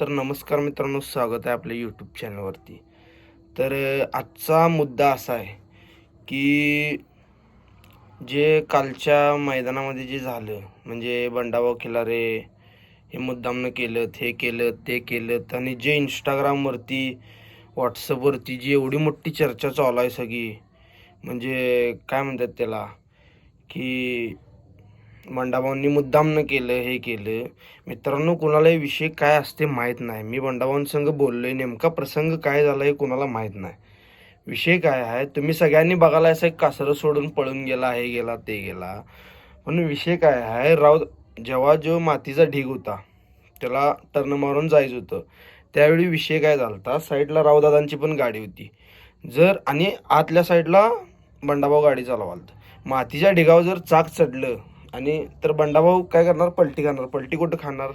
तर नमस्कार मित्रांनो स्वागत आहे आपल्या यूट्यूब चॅनलवरती तर आजचा मुद्दा असा आहे की जे कालच्या मैदानामध्ये जे झालं म्हणजे बंडाभाऊ खिलारे हे मुद्दामनं केलं हे केलं ते केलं आणि जे इंस्टाग्रामवरती व्हॉट्सअपवरती जी एवढी मोठी चर्चा चालू आहे सगळी म्हणजे काय म्हणतात त्याला की बंडाभाऊंनी मुद्दामनं केलं हे केलं. मित्रांनो कुणालाही विषय काय असते माहीत नाही. मी बंडाभाऊंसंग बोललोय. नेमका प्रसंग काय झाला हे कुणाला माहीत नाही. विषय काय आहे? तुम्ही सगळ्यांनी बघायला असं एक कासरं सोडून पळून गेला हे गेला ते गेला. पण विषय काय आहे? राव जेव्हा जो मातीचा ढीग होता त्याला टर्न मारून जायचं होतं. त्यावेळी विषय काय झाला होता साईडला रावदादांची पण गाडी होती. जर आणि आतल्या साईडला बंडाभाऊ गाडी चालवाल मातीच्या ढिगावर जर चाक चढलं आणि तर बंडाभाऊ काय करणार? पलटी खाणार पलटी कुठं खाणार?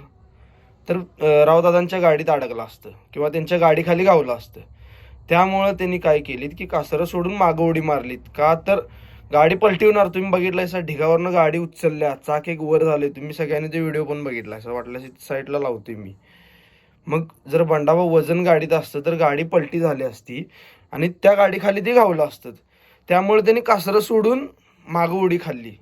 तर रावदादांच्या गाडीत अडकलं असतं किंवा त्यांच्या गाडीखाली गावलं असतं. त्यामुळं त्यांनी काय केलीत की कासरं सोडून मागं उडी मारलीत. का तर गाडी पलटी होणार तुम्ही बघितलं सर ढिगावरनं गाडी उचलल्या चाक एक वर झाले तुम्ही सगळ्यांनी ते व्हिडिओ पण बघितला असं वाटलं साईडला लावतोय मी. मग जर बंडाभाऊ वजन गाडीत असतं तर गाडी पलटी झाली असती आणि त्या गाडीखाली ते गावलं असतं. त्यामुळे त्यांनी कासरं सोडून मागं उडी खाल्ली.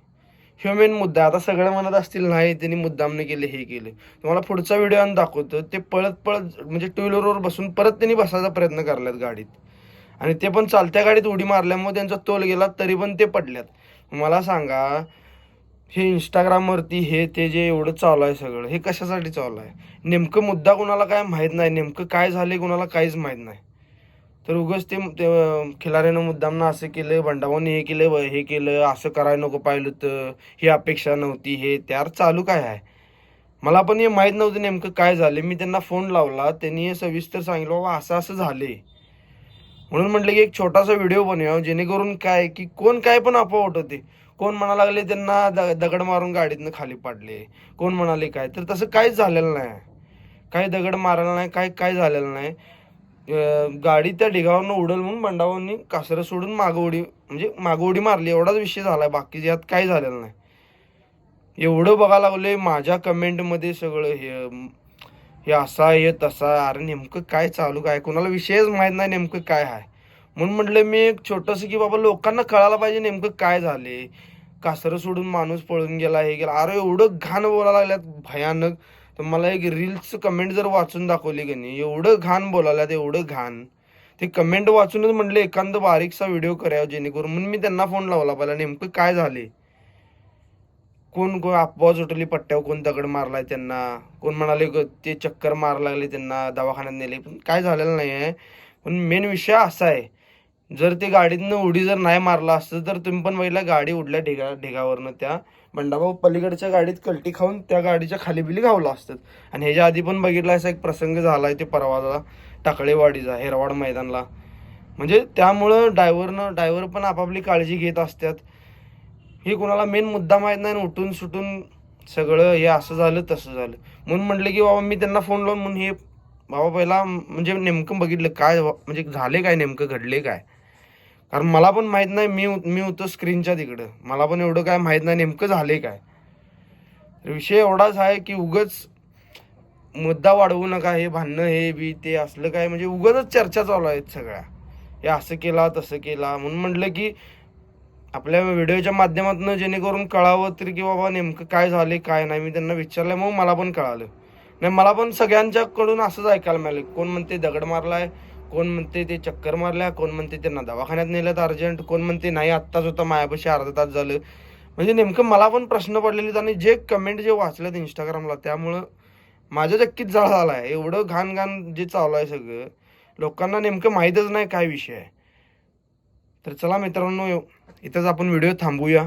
ह्यो मेन मुद्दा आता सगळं म्हणत असतील नाही त्यांनी मुद्दामने केले हे केले. तुम्हाला पुढचा व्हिडिओ आणि दाखवतो. ते पळत पळत म्हणजे टू व्हीलरवर बसून परत त्यांनी बसायचा प्रयत्न करल्यात गाडीत. आणि ते पण चालत्या गाडीत उडी मारल्यामुळे त्यांचा तोल गेला तरी पण ते पडल्यात. मला सांगा हे इंस्टाग्रामवरती हे ते जे एवढं चालू आहे सगळं हे कशासाठी चालू आहे? नेमकं मुद्दा कुणाला काय माहीत नाही नेमकं काय झाले कुणाला काहीच माहीत नाही. तर उगाच ते खिलाऱ्यानं मुद्दामनं असं केलं बंडाभाऊने हे केलं हे केलं असं करायला नको पाहिलं तर ही अपेक्षा नव्हती हे त्यार चालू काय आहे? मला पण हे माहीत नव्हतं नेमकं काय झालं. मी त्यांना फोन लावला त्यांनी हे सविस्तर सांगितलं बाबा असं असं झाले. म्हणून म्हटलं की एक छोटासा व्हिडिओ बनवा जेणेकरून काय की कोण काय पण अफवा उठवते. कोण म्हणा लागले त्यांना द दगड मारून गाडीतनं खाली पाडले. कोण म्हणाले काय? तर तसं काहीच झालेलं नाही. काही दगड मारायला नाही काय काय झालेलं नाही. गाडी त्या ढिगावरनं उडल म्हणून बंडाभाऊंनी कासरं सोडून मागं उडी म्हणजे मागं उडी मारली. एवढाच विषय झालाय. बाकी यात काही झालेलं नाही. एवढं बघायला लागले माझ्या कमेंटमध्ये सगळं हे हे असा हे तसा. अरे नेमकं काय चालू काय? कोणाला विषयच माहीत नाही नेमकं काय आहे म्हणून म्हटलं मी एक छोटंसं की बाबा लोकांना कळायला पाहिजे नेमकं काय झाले. कासरं सोडून माणूस पळून गेला हे गेला. अरे एवढं घाण बोलायला लागल्यात. भयानक. तर मला एक रील्स कमेंट जर वाचून दाखवली की नाही एवढं घाण बोलायला एवढं घाण. ते कमेंट वाचूनच म्हटलं एखादं बारीकसा व्हिडिओ करावा जेणेकरून. म्हणून मी त्यांना फोन लावला पहिला नेमकं काय झाले? कोण कोण अपवाज सुटली पट्ट्यावर कोण दगड मारलाय त्यांना? कोण म्हणाले ग- ते चक्कर मारायला लागले त्यांना दवाखान्यात नेले. पण काय झालेलं नाही आहे पण मेन विषय असा आहे जर ते गाडीतनं उडी जर नाही मारला असतं तर तुम्ही पण पहिला गाडी उडल्या ढिगा ढेगावरनं त्या बंडाभाऊ पलीकडच्या गाडीत कलटी खाऊन त्या गाडीच्या खाली बिली गावला असतात. आणि ह्याच्या आधी पण बघितला असा एक प्रसंग झाला आहे ते परवाचा टाकळेवाडीचा हेरवाड मैदानला. म्हणजे त्यामुळं डायव्हरनं डायव्हर पण आपापली काळजी घेत असतात. हे कुणाला मेन मुद्दा माहीत नाही आणि उठून सुटून सगळं हे असं झालं तसं झालं. म्हणून म्हटलं की बाबा मी त्यांना फोन लावून म्हणून हे बाबा पहिला म्हणजे नेमकं बघितलं काय म्हणजे झाले काय नेमकं घडले काय? कारण मला पण माहीत नाही मी मी होतो स्क्रीनच्या तिकडं. मला पण एवढं काय माहीत नाही नेमकं झाले काय. तर विषय एवढाच आहे की उगच मुद्दा वाढवू नका हे भांडणं हे बी ते असलं काय. म्हणजे उगतच चर्चा चालू आहेत सगळ्या. हे असं केला तसं केला. म्हणून म्हटलं की आपल्या व्हिडिओच्या माध्यमातून जेणेकरून कळावं तरी की बाबा नेमकं काय झाले काय नाही. मी त्यांना विचारलं मग मला पण कळालं. नाही मला पण सगळ्यांच्याकडून असंच ऐकायला मिळालं. कोण म्हणते दगड मारलाय कोण म्हणते ते चक्कर मारल्या कोण म्हणते त्यांना दवाखान्यात नेलं अर्जंट कोण म्हणते नाही आत्ताच होता मायापाशी अर्धा तास झालं. म्हणजे नेमकं मला पण प्रश्न पडलेले आणि जे कमेंट जे वाचलेत इंस्टाग्रामला त्यामुळं माझ्या चक्कीत जाळ झाला आहे एवढं घाण घाण जे चालू आहे सगळं लोकांना नेमकं माहीतच नाही काय विषय आहे. तर चला मित्रांनो इथंच आपण व्हिडिओ थांबूया.